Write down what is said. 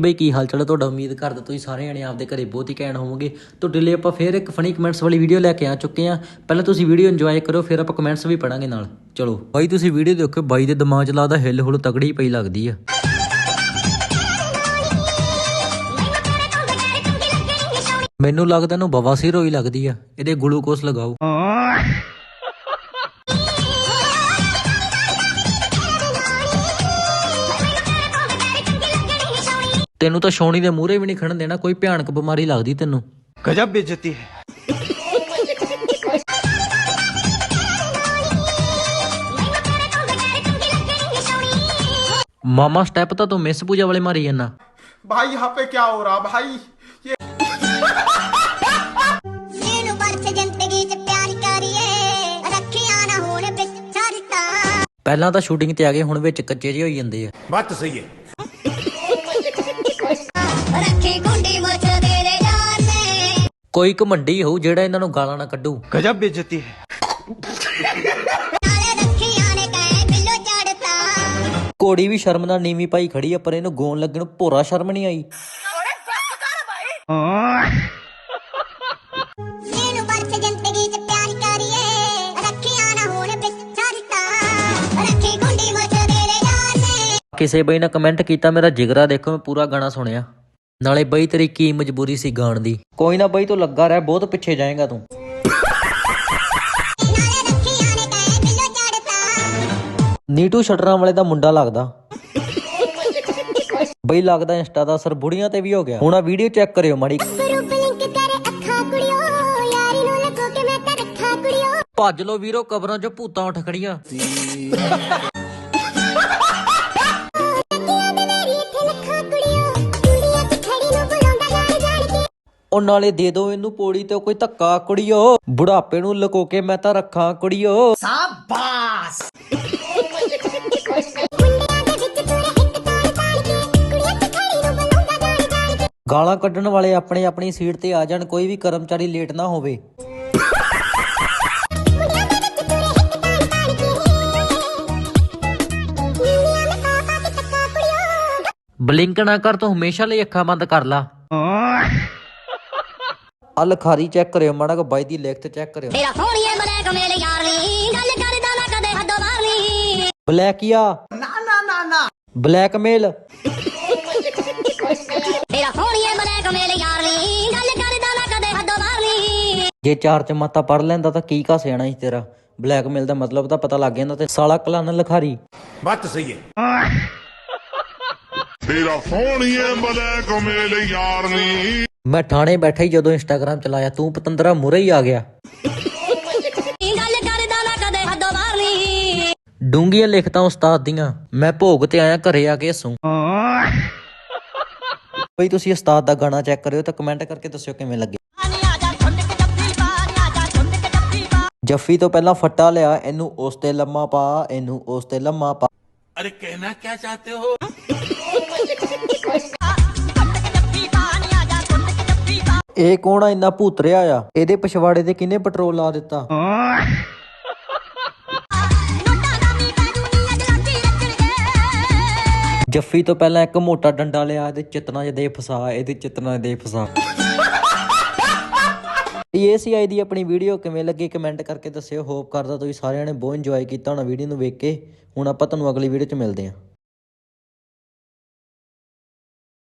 ਬਈ ਕੀ ਹਾਲ ਚਾਲ ਹੈ ਤੁਹਾਡਾ ਉਮੀਦ ਕਰਦਾ ਤੁਸੀਂ ਸਾਰੇ ਜਣੇ ਆਪਦੇ ਘਰੇ ਬਹੁਤ ਹੀ ਕਹਿਣ ਹੋਵੋਗੇ। ਤੁਹਾਡੇ ਲਈ ਆਪਾਂ ਫੇਰ ਇੱਕ ਫਨੀ ਕਮੈਂਟਸ ਵਾਲੀ ਵੀਡੀਓ ਲੈ ਕੇ ਆ ਚੁੱਕੇ ਆ। ਪਹਿਲਾਂ ਤੁਸੀਂ ਵੀਡੀਓ ਇੰਜੋਏ ਕਰੋ, ਫਿਰ ਆਪਾਂ ਕਮੈਂਟਸ ਵੀ ਪੜਾਂਗੇ ਨਾਲ। ਚਲੋ। ਬਾਈ, ਤੁਸੀਂ ਵੀਡੀਓ ਦੇਖੋ, ਬਾਈ ਦੇ ਦਿਮਾਗ 'ਚ ਲੱਗਦਾ ਹਿੱਲ ਹੁਲ ਤਗੜੀ ਪਈ ਲੱਗਦੀ ਆ। ਮੈਨੂੰ ਲੱਗਦਾ ਇਹਨੂੰ ਬਵਾਸੀਰ ਹੋਈ ਲੱਗਦੀ ਆ। ਇਹਦੇ ਗਲੂਕੋਸ ਲਗਾਓ। ਤੈਨੂੰ ਤਾਂ ਛੋਣੀ ਦੇ ਮੂਹਰੇ ਵੀ ਨਹੀਂ ਖੜਨ ਦੇਣਾ ਕੋਈ ਭਿਆਨਕ ਬਿਮਾਰੀ ਲੱਗਦੀ ਤੈਨੂੰ गजब बेइज्जती है ਮਾਮਾ ਸਟੈਪ ਤਾਂ ਤੂੰ ਮਿਸ ਪੂਜਾ ਵਾਲੇ ਮਾਰੀ ਜਾਂਦਾ भाई यहाँ पे क्या हो रहा भाई ये ਜਿਹਨੂੰ ਬਰਸ ਜ਼ਿੰਦਗੀ ਚ ਪਿਆਰ ਕਰੀਏ ਰੱਖਿਆ ਨਾ ਹੋਣ ਬਿਸਰਤਾ ਪਹਿਲਾਂ ਤਾਂ ਸ਼ੂਟਿੰਗ ਤੇ ਆ ਗਏ ਹੁਣ ਵਿੱਚ ਕੱਚੇ ਜਿਹੇ ਹੋਈ ਜਾਂਦੇ ਆ बात तो सही है ਰੱਖੀ ਗੁੰਡੀ ਮੁੱਛ ਕੋਈ ਘਮੰਡੀ ਹੋਊ ਜਿਹੜਾ ਇਹਨਾਂ ਨੂੰ ਗਾਲਾਂ ਨਾ ਕੱਢੂ। ਗਜਬ ਬੇਇੱਜ਼ਤੀ ਹੈ। ਕੋੜੀ ਵੀ ਸ਼ਰਮ ਨਾਲ ਨੀਵੀਂ ਪਾਈ ਖੜੀ ਆ ਪਰ ਇਹਨੂੰ ਗੋਣ ਲੱਗਣ ਭੋਰਾ ਸ਼ਰਮ ਨਹੀਂ ਆਈ। ਕਿਸੇ ਬਈ ਨੇ ਕਮੈਂਟ ਕੀਤਾ ਮੇਰਾ ਜਿਗਰਾ ਦੇਖੋ ਮੈਂ ਪੂਰਾ ਗਾਣਾ ਸੁਣਿਆ। ਨਾਲੇ ਬਈ ਤੇਰੀ ਕੀ ਮਜਬੂਰੀ ਸੀ ਗਾਣ ਦੀ? ਕੋਈ ਨਾ ਬਈ, ਤੂੰ ਲੱਗਾ ਰਹਿ, ਬਹੁਤ ਪਿੱਛੇ ਜਾਏਗਾ ਤੂੰ। ਨੀਟੂ ਸ਼ਟਰਾਂ ਵਾਲੇ ਦਾ ਮੁੰਡਾ ਲੱਗਦਾ। ਬਈ ਲੱਗਦਾ ਇੰਸਟਾ ਦਾ, ਅਸਰ ਬੁੜੀਆਂ ਤੇ ਵੀ ਹੋ ਗਿਆ। ਹੁਣ ਆ ਵੀਡੀਓ ਚੈੱਕ ਕਰਿਓ ਮਾੜੀ। ਭੱਜ ਲੋ ਵੀਰੋ, ਕਬਰਾਂ 'ਚ ਭੂਤਾਂ ਉੱਠ ਖੜੀਆਂ। ਉਹ ਨਾਲੇ ਦੇ ਦੋ ਇਹਨੂੰ ਪੋੜੀ ਤੇ ਕੋਈ ਧੱਕਾ ਕੁੜੀਓ। ਬੁਢਾਪੇ ਨੂੰ ਲੁਕੋ ਕੇ ਮੈਂ ਤਾਂ ਰੱਖਾਂ ਕੁੜੀਓ। ਕੇ ਗਾਲਾਂ ਕੱਢਣ ਵਾਲੇ ਆਪਣੇ ਆਪਣੀ ਸੀਟ ਤੇ ਆ ਜਾਣ ਕੋਈ ਵੀ ਕਰਮਚਾਰੀ ਲੇਟ ਨਾ ਹੋਵੇ। ਮੁੰਡਿਆਂ ਦੇ ਵਿੱਚ ਤੁਰੇ ਇੱਕ ਤਾਲ ਤਾਲ ਕੇ ਨੀਲੀਆਂ ਨੇ ਪਾ ਪਾ ਕੇ ਟੱਕਾ ਕੁੜਿਓ ਬਲਿੰਕ ਨਾ ਕਰ ਤੂੰ ਹਮੇਸ਼ਾ ਲਈ ਅੱਖਾਂ ਬੰਦ ਕਰ ਲਾ। ਅਲ ਖਾਰੀ ਚੈੱਕ ਕਰਿਓ ਮਾੜਾ ਕੋ ਬਾਈ ਦੀ ਲਿਖਤ ਚੈੱਕ ਕਰਿਓ। ਤੇਰਾ ਸੋਹਣੀਏ ਬਲੈਕ ਮੇਲ ਯਾਰ ਨੀ ਗੱਲ ਕਰਦਾ ਮੈਂ ਕਦੇ ਹੱਦੋਂ ਬਾਹਰ ਨੀ ਬਲੈਕੀਆ ਨਾ ਨਾ ਨਾ ਨਾ। ਬਲੈਕਮੇਲ ਤੇਰਾ ਸੋਹਣੀਏ ਬਲੈਕ ਮੇਲ ਯਾਰ ਨੀ ਗੱਲ ਕਰਦਾ ਮੈਂ ਕਦੇ ਹੱਦੋਂ ਬਾਹਰ ਨੀ ਜੇ ਚਾਰ ਚ ਮਾਤਾ ਪੜ ਲੈਂਦਾ ਤਾਂ ਕੀ ਕਾ ਸਿਆਣਾ ਸੀ ਤੇਰਾ? ਬਲੈਕਮੇਲ ਦਾ ਮਤਲਬ ਤਾਂ ਪਤਾ ਲੱਗ ਜਾਂਦਾ ਤੇ ਸਾਲਾ ਕਲਾਨ ਲਖਾਰੀ ਬੱਤ ਸਹੀ ਹੈ। ਤੇਰਾ ਸੋਹਣੀਏ ਬਲੈਕ ਮੇਲ ਯਾਰ ਨੀ ਮੈਂ ਥਾਣੇ ਬੈਠਾ ਹੀ ਜਦੋਂ ਇੰਸਟਾਗ੍ਰam ਚਲਾਇਆ ਤੂੰ ਪਤੰਦਰਾ ਮੁਰੇ ਹੀ ਆ ਗਿਆ। ਡੂੰਗੀਆਂ ਲਿਖਤਾ ਉਸਤਾਦ ਦੀਆਂ ਮੈਂ ਭੋਗ ਤੇ ਆਇਆ ਘਰੇ ਆ ਕੇ ਹੱਸੂ। ਬਈ ਤੁਸੀਂ ਉਸਤਾਦ ਦਾ ਗਾਣਾ ਚੈੱਕ ਕਰਿਓ ਤਾਂ ਕਮੈਂਟ ਕਰਕੇ ਦੱਸਿਓ ਕਿਵੇਂ ਲੱਗੇ। ਜੱਫੀ ਤੋਂ ਪਹਿਲਾਂ ਫੱਟਾ ਲਿਆ ਇਹਨੂੰ ਉਸ ਤੇ ਲੰਮਾ ਪਾ ਇਹਨੂੰ ਉਸ ਤੇ ਲੰਮਾ ਪਾ। ਅਰੇ ਕਹਿਣਾ ਕੀ ਚਾਹਤੇ ਹੋ? ਇਹ ਕੌਣ ਆ? ਇੰਨਾ ਭੂਤ ਰਿਹਾ ਆ। ਇਹਦੇ ਪਿਛਵਾੜੇ ਤੇ ਕਿਹਨੇ ਪੈਟਰੋਲ ਲਾ ਦਿੱਤਾ? ਜੱਫੀ ਤੋਂ ਪਹਿਲਾਂ ਇੱਕ ਮੋਟਾ ਡੰਡਾ ਲਿਆ, ਇਹਦੇ ਚਿਤਨਾ ਚ ਦੇ ਫਸਾ, ਇਹਦੇ ਚਿਤਨਾ ਦੇ ਫਸਾ। ਇਹ ਸੀ ਆਈ ਦੀ ਆਪਣੀ ਵੀਡੀਓ ਕਿਵੇਂ ਲੱਗੀ? ਕਮੈਂਟ ਕਰਕੇ ਦੱਸਿਓ। ਹੋਪ ਕਰਦਾ ਤੁਸੀਂ ਸਾਰਿਆਂ ਨੇ ਬਹੁਤ ਇੰਜੋਏ ਕੀਤਾ ਹੋਣਾ ਵੀਡੀਓ ਨੂੰ ਵੇਖ ਕੇ। ਹੁਣ ਆਪਾਂ ਤੁਹਾਨੂੰ ਅਗਲੀ ਵੀਡੀਓ 'ਚ ਮਿਲਦੇ ਹਾਂ।